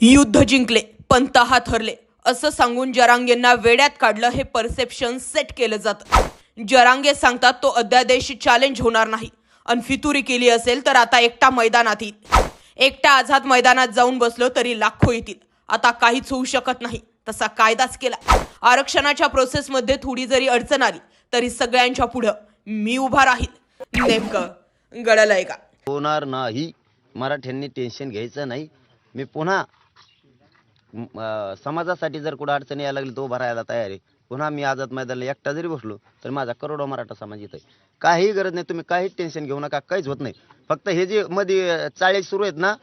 युद्ध जिंकले पण तहा ठरले असं सांगून जरांगेंना वेड्यात काढलं हे परसेप्शन सेट केलं जातं. जरांगे सांगतात तो अध्यादेश चॅलेंज होणार नाही. अन फितुरी केली असेल तर आता एकटा मैदानात येईल. एकटा आझाद मैदानात जाऊन बसलो तरी लाखो येतील. आता काहीच होऊ शकत नाही. तसा कायदाच केला. आरक्षणाच्या प्रोसेसमध्ये थोडी जरी अडचण आली तरी सगळ्यांच्या पुढं मी उभा राहील. नेमकं गळलंय का? होणार नाही. मराठ्यांनी टेन्शन घ्यायचं नाही. मी पुन्हा समाजासाठी जर कुठं अडचणी यायला लागली तो भरायला तयार आहे. पुन्हा मी आझाद मैदानाला एकटा जरी बसलो तर माझा करोडो मराठा समाज येत आहे. काही गरज नाही तुम्ही काहीच टेन्शन घेऊ नका काहीच होत नाही. फक्त हे जे मध्ये चाळे सुरू आहेत ना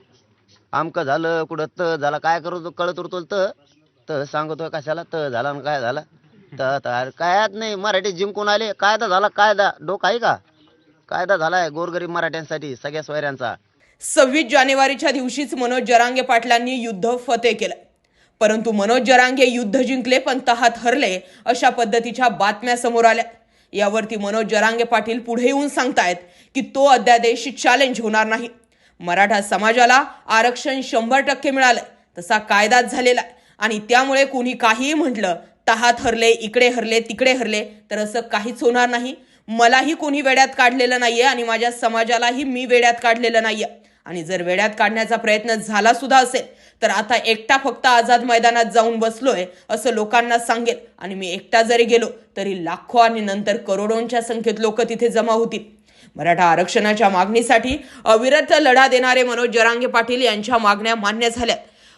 आमकं झालं कुठं त झाला काय करतो कळत उरतो त त सांगतो कशाला तर झाला आणि काय झाला. तर त कायच नाही मराठी जिंकून आले कायदा झाला कायदा डोक आहे का? कायदा झालाय गोरगरीब मराठ्यांसाठी सगळ्या सोयऱ्यांचा. सव्वीस जानेवारीच्या दिवशीच मनोज जरांगे पाटलांनी युद्ध फते केलं. परंतु मनोज जरांगे युद्ध जिंकले पण तहात हरले अशा पद्धतीच्या बातम्या समोर आल्या. यावरती मनोज जरांगे पाटील पुढे येऊन सांगतायत की तो अध्यादेश चॅलेंज होणार नाही. मराठा समाजाला आरक्षण शंभर टक्के मिळालंय तसा कायदाच झालेला आहे. आणि त्यामुळे कुणी काहीही म्हटलं तहात हरले इकडे हरले तिकडे हरले तर असं काहीच होणार नाही. मलाही कोणी वेड्यात काढलेलं नाहीये आणि माझ्या समाजालाही मी वेड्यात काढलेलं नाहीये. आणि जर वेड्यात काढण्याचा प्रयत्न झाला सुद्धा असेल तर आता एकटा फक्त आझाद मैदानात जाऊन बसलोय असं लोकांना सांगेल आणि मी एकटा जरी गेलो तरी लाखो आणि नंतर करोडोंच्या संख्येत लोक तिथे जमा होतील. मराठा आरक्षणाच्या मागणीसाठी अविरत लढा देणारे मनोज जरांगे पाटील यांच्या मागण्या मान्य झाल्यात.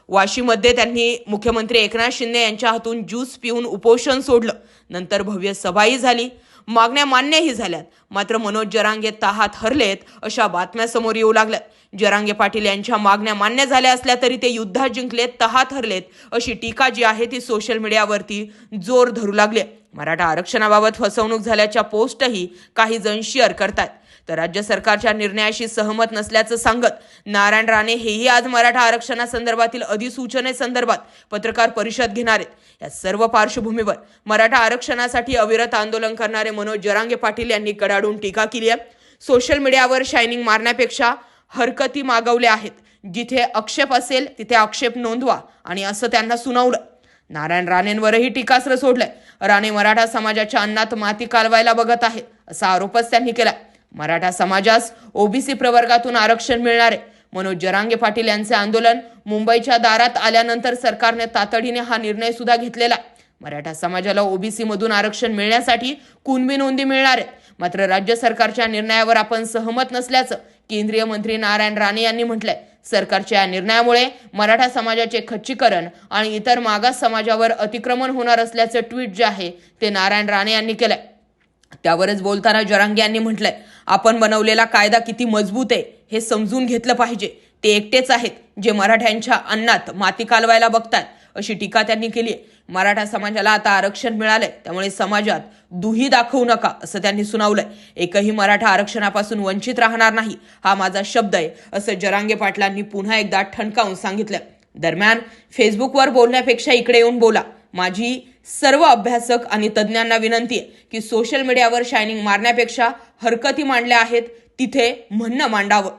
वाशीमध्ये त्यांनी मुख्यमंत्री एकनाथ शिंदे यांच्या हातून ज्यूस पिऊन उपोषण सोडलं. नंतर भव्य सभाही झाली. मागण्या मान्यही झाल्यात. मात्र मनोज जरांगे तहात हरलेत अशा बातम्या समोर येऊ लागल्यात. जरांगे पाटील यांच्या मागण्या मान्य झाल्या असल्या तरी ते युद्धात जिंकलेत तहात हरलेत अशी टीका जी आहे ती सोशल मीडियावरती जोर धरू लागली मराठा आरक्षणाबाबत फसवणूक झाल्याच्या पोस्टही काही जण शेअर करतात तर राज्य सरकारच्या निर्णयाशी सहमत नसल्याचं सांगत नारायण राणे हेही आज मराठा आरक्षणासंदर्भातील अधिसूचनेसंदर्भात पत्रकार परिषद घेणार आहेत. या सर्व पार्श्वभूमीवर मराठा आरक्षणासाठी अविरत आंदोलन करणारे मनोज जरांगे पाटील यांनी कडाडून टीका केली आहे. सोशल मीडियावर शायनिंग मारण्यापेक्षा हरकती मागवल्या आहेत. जिथे आक्षेप असेल तिथे आक्षेप नोंदवा आणि असं त्यांना सुनावलं. नारायण राणेंवरही टीकास्त्र सोडलंय. राणे मराठा समाजाच्या अन्नात माती कालवायला बघत आहेत असा आरोपच त्यांनी केला मराठा समाजास ओबीसी प्रवर्गातून आरक्षण मिळणार. आहे मनोज जरांगे पाटील यांचे आंदोलन मुंबईच्या दारात आल्यानंतर सरकारने तातडीने हा निर्णय सुद्धा घेतलेला मराठा समाजाला ओबीसी मधून आरक्षण मिळण्यासाठी कुणबी नोंदी मिळणार आहेत? मात्र राज्य सरकारच्या निर्णयावर आपण सहमत नसल्याचं केंद्रीय मंत्री नारायण राणे यांनी म्हटलंय. सरकारच्या या निर्णयामुळे मराठा समाजाचे खच्चीकरण आणि इतर मागास समाजावर अतिक्रमण होणार असल्याचं ट्विट जे आहे ते नारायण राणे यांनी केलंय. त्यावरच बोलताना जरांगे यांनी म्हटलंय आपण बनवलेला कायदा किती मजबूत आहे हे समजून घेतलं पाहिजे. ते एकटेच आहेत जे मराठ्यांच्या अन्नात माती कालवायला बघतात अशी टीका त्यांनी केली आहे. मराठा समाजाला आता आरक्षण मिळालंय त्यामुळे समाजात दुही दाखवू नका असं त्यांनी सुनावलंय. एकही मराठा आरक्षणापासून वंचित राहणार नाही हा माझा शब्द आहे असं जरांगे पाटलांनी पुन्हा एकदा ठणकावून सांगितलं. दरम्यान फेसबुकवर बोलण्यापेक्षा इकडे येऊन बोला. माझी सर्व अभ्यासक आणि तज्ज्ञांना विनंती आहे की सोशल मीडियावर शायनिंग मारण्यापेक्षा हरकती मांडल्या आहेत तिथे म्हणणं मांडावं.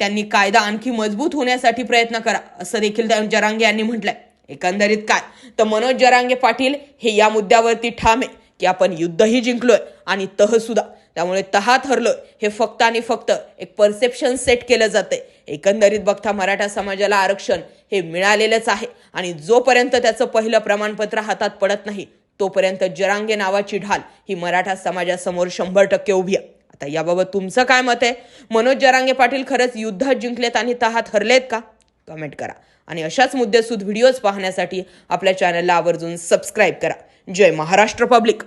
त्यांनी कायदा आणखी मजबूत होण्यासाठी प्रयत्न करा असं देखील जरांगे यांनी म्हटलंय. एकंदरीत काय? तर मनोज जरांगे पाटील हे या मुद्द्यावरती ठाम आहे की आपण युद्धही जिंकलोय आणि तह सुद्धा त्यामुळे तहात हरलो हे फक्त आणि फक्त एक परसेप्शन सेट केलं जातंय. एकंदरीत बघता मराठा समाजाला आरक्षण हे मिळालेलंच आहे. आणि जोपर्यंत त्याचं पहिलं प्रमाणपत्र हातात पडत नाही तोपर्यंत जरांगे नावाची ढाल ही मराठा समाजासमोर शंभर टक्के उभी आहे. आता याबाबत तुमचं काय मत आहे? मनोज जरांगे पाटील खरंच युद्धात जिंकलेत आणि तहात हरलेत का? कमेंट करा. आणि अशाच मुद्देसूद व्हिडिओज पाहण्यासाठी आपल्या चॅनलला आवर्जून सबस्क्राईब करा. जय महाराष्ट्र पब्लिक